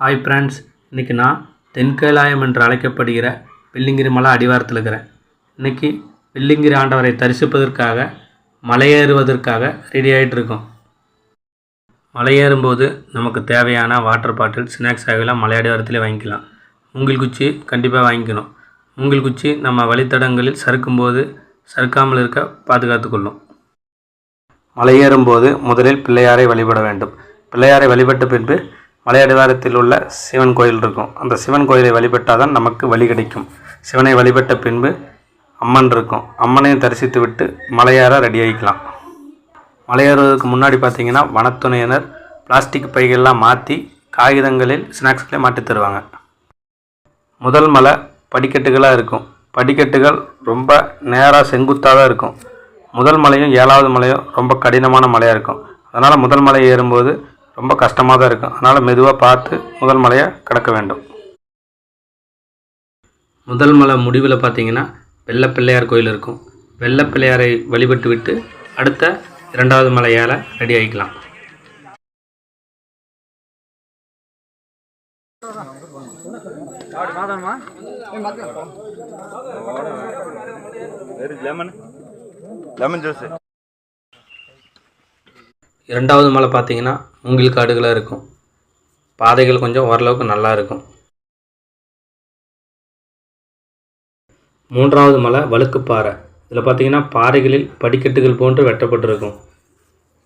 Hi friends இன்றைக்கி நான் தென்கைலாயம் என்று அழைக்கப்படுகிற வெள்ளிங்கிரி மலை அடிவாரத்தில் இருக்கிறேன். இன்றைக்கி வெள்ளிங்கிரி ஆண்டவரை தரிசிப்பதற்காக மலையேறுவதற்காக ரெடி ஆகிட்டு இருக்கோம். மலையேறும்போது நமக்கு தேவையான வாட்டர் பாட்டில் ஸ்நாக்ஸ் ஆகியெல்லாம் மலை அடிவாரத்திலே வாங்கிக்கலாம். மூங்கில் குச்சி கண்டிப்பாக வாங்கிக்கணும். மூங்கில் குச்சி நம்ம வழித்தடங்களில் சறுக்கும்போது சறுக்காமல் இருக்க பாதுகாத்துக்கொள்ளும் மலையேறும்போது முதலில் பிள்ளையாரை வழிபட வேண்டும். பிள்ளையாரை வழிபட்ட பின்பு மலையடிவாரத்தில் உள்ள சிவன் கோயில் இருக்கும். அந்த சிவன் கோயிலை வழிபட்டால் தான் நமக்கு வழி கிடைக்கும். சிவனை வழிபட்ட பின்பு அம்மன் இருக்கும். அம்மனையும் தரிசித்து விட்டு மலையேற ரெடி ஆகிக்கலாம் மலையேறுவதற்கு முன்னாடி பார்த்தீங்கன்னா வனத்துணையினர் பிளாஸ்டிக் பைகள்லாம் மாற்றி காகிதங்களில் ஸ்நாக்ஸ்களை மாட்டி தருவாங்க. முதல் மலை படிக்கட்டுகளாக இருக்கும். படிக்கட்டுகள் ரொம்ப நேராக செங்குத்தாக தான் இருக்கும். முதல் மலையும் ஏழாவது மலையும் ரொம்ப கடினமான மலையாக இருக்கும். அதனால் முதல் மலை ஏறும்போது ரொம்ப கஷ்டமாக தான் இருக்கும். அதனால் மெதுவாக பார்த்து முதல் மலையை கடக்க வேண்டும். முதல் மலை முடிவில் பார்த்தீங்கன்னா வெள்ளை பிள்ளையார் கோயில் இருக்கும். வெள்ளை பிள்ளையாரை வழிபட்டு விட்டு அடுத்த இரண்டாவது மலையால் ரெடி ஆகிக்கலாம் லெமன் லெமன் ஜூஸ் இரண்டாவது மலை பார்த்தீங்கன்னா மூங்கில் காடுகளாக இருக்கும். பாதைகள் கொஞ்சம் ஓரளவுக்கு நல்லா இருக்கும். மூன்றாவது மலை வழுக்குப்பாறை இதில் பார்த்தீங்கன்னா பாறைகளில் படிக்கட்டுகள் போன்று வெட்டப்பட்டிருக்கும்.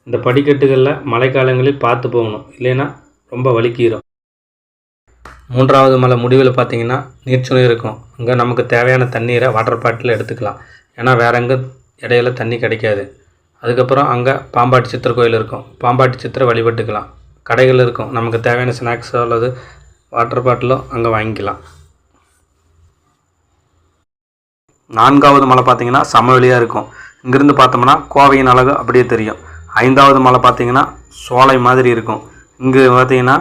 இந்த படிக்கட்டுகளில் மழைக்காலங்களில் பார்த்து போகணும். இல்லைன்னா ரொம்ப வலிக்கீரும் மூன்றாவது மலை முடிவில் பார்த்தீங்கன்னா நீர்ச்சுனை இருக்கும். அங்கே நமக்கு தேவையான தண்ணீரை வாட்டர் பாட்டில் எடுத்துக்கலாம். ஏன்னா வேற எங்கே இடையில தண்ணி கிடைக்காது. அதுக்கப்புறம் அங்கே பாம்பாட்டி சித்திர கோயில் இருக்கும். பாம்பாட்டி சித்திர வழிபட்டுக்கலாம். கடைகள் இருக்கும். நமக்கு தேவையான ஸ்நாக்ஸோ அல்லது வாட்டர் பாட்டிலோ அங்கே வாங்கிக்கலாம். நான்காவது மலை பார்த்தீங்கன்னா சமவெளியாக இருக்கும். இங்கிருந்து பார்த்தோம்னா கோவையின் அழகு அப்படியே தெரியும். ஐந்தாவது மலை பார்த்தீங்கன்னா சோலை மாதிரி இருக்கும். இங்கே பார்த்தீங்கன்னா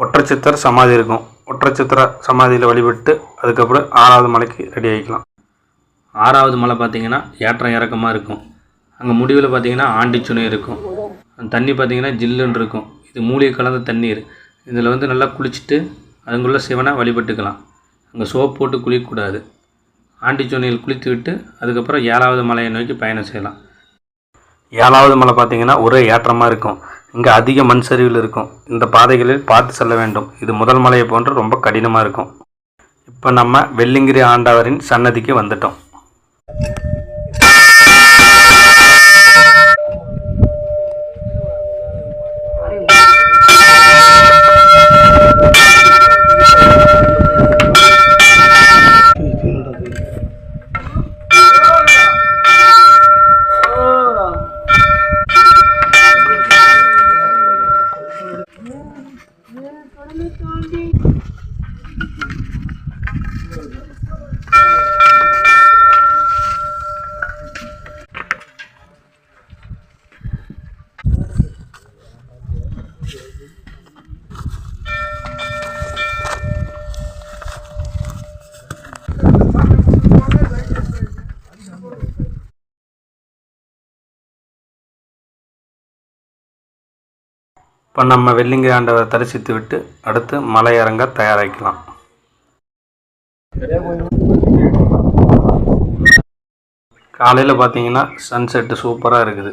ஒற்றச்சித்தர் சமாதி இருக்கும். ஒற்றச்சித்திர சமாதியில் வழிபட்டு அதுக்கப்புறம் ஆறாவது மலைக்கு ரெடி ஆகிக்கலாம் ஆறாவது மலை பார்த்தீங்கன்னா ஏற்றம் இறக்கமாக இருக்கும். அங்கே முடிவில் பார்த்தீங்கன்னா ஆண்டிச்சுனை இருக்கும். அந்த தண்ணி பார்த்தீங்கன்னா ஜில்லுன்னு இருக்கும். இது மூலிகை கலந்த தண்ணீர். இதில் வந்து நல்லா குளிச்சுட்டு அதுங்குள்ளே சிவனை வழிபட்டுக்கலாம். அங்கே சோப் போட்டு குளிக்கக்கூடாது. ஆண்டிச்சுனையில் குளித்து விட்டு அதுக்கப்புறம் ஏழாவது மலையை நோக்கி பயணம் செய்யலாம். ஏழாவது மலை பார்த்தீங்கன்னா ஒரே ஏற்றமாக இருக்கும். இங்கே அதிக மண் சரிவில் இருக்கும். இந்த பாதைகளில் பார்த்து செல்ல வேண்டும். இது முதல் மலையை போன்று ரொம்ப கடினமாக இருக்கும். இப்போ நம்ம வெள்ளிங்கிரி ஆண்டவரின் சன்னதிக்கு வந்துட்டோம். இப்போ நம்ம வெள்ளிங்க ஆண்டவரை தரிசித்து விட்டு அடுத்து மலை இறங்க தயாராகிக்கலாம் காலையில் பார்த்தீங்கன்னா சன்செட்டு சூப்பராக இருக்குது.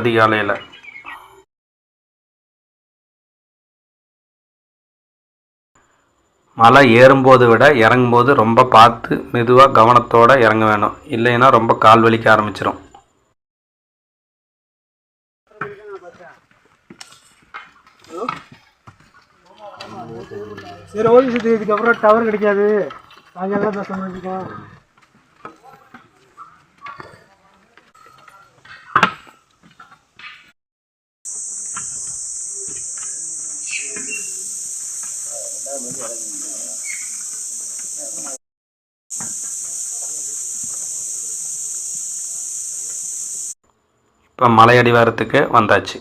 அதிகாலையில். மலை ஏறும்போது விட இறங்கும்போது ரொம்ப பார்த்து மெதுவாக கவனத்தோடு இறங்க வேணும். இல்லைன்னா ரொம்ப கால் வலிக்க ஆரம்பிச்சிடும் சரி ஓகே சுத்தி இதுக்கப்புறம் டவர் கிடைக்காது. சாயங்காலம் பேச முடிஞ்சுக்கோம் இப்போ மலை அடிவாரத்துக்கு வந்தாச்சு.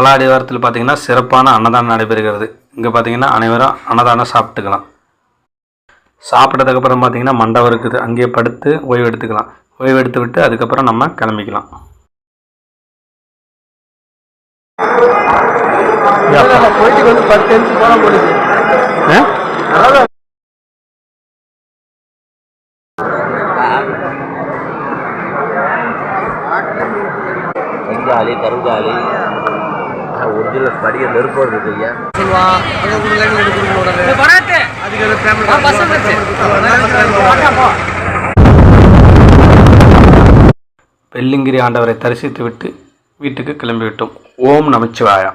மலை அடிவாரத்தில் பார்த்தீங்கன்னா சிறப்பான அன்னதானம் நடைபெறுகிறது. இங்கே பார்த்தீங்கன்னா அனைவரும் அன்னதானம் சாப்பிட்டுக்கலாம். சாப்பிட்டதுக்கப்புறம் பார்த்தீங்கன்னா மண்டபம் இருக்குது. அங்கேயே படுத்து ஓய்வு எடுத்துக்கலாம். ஓய்வு எடுத்து விட்டு அதுக்கப்புறம் நம்ம கிளம்பிக்கலாம். போயிட்டு வந்து பத்து நிமிஷம் போடுது ஒரிஜினல் ஸ்படிக நெருப்பு இருக்கு ஐயா வெள்ளிங்கிரி ஆண்டவரை தரிசித்து விட்டு வீட்டுக்கு கிளம்பிவிட்டோம். ஓம் நமச்சிவாயா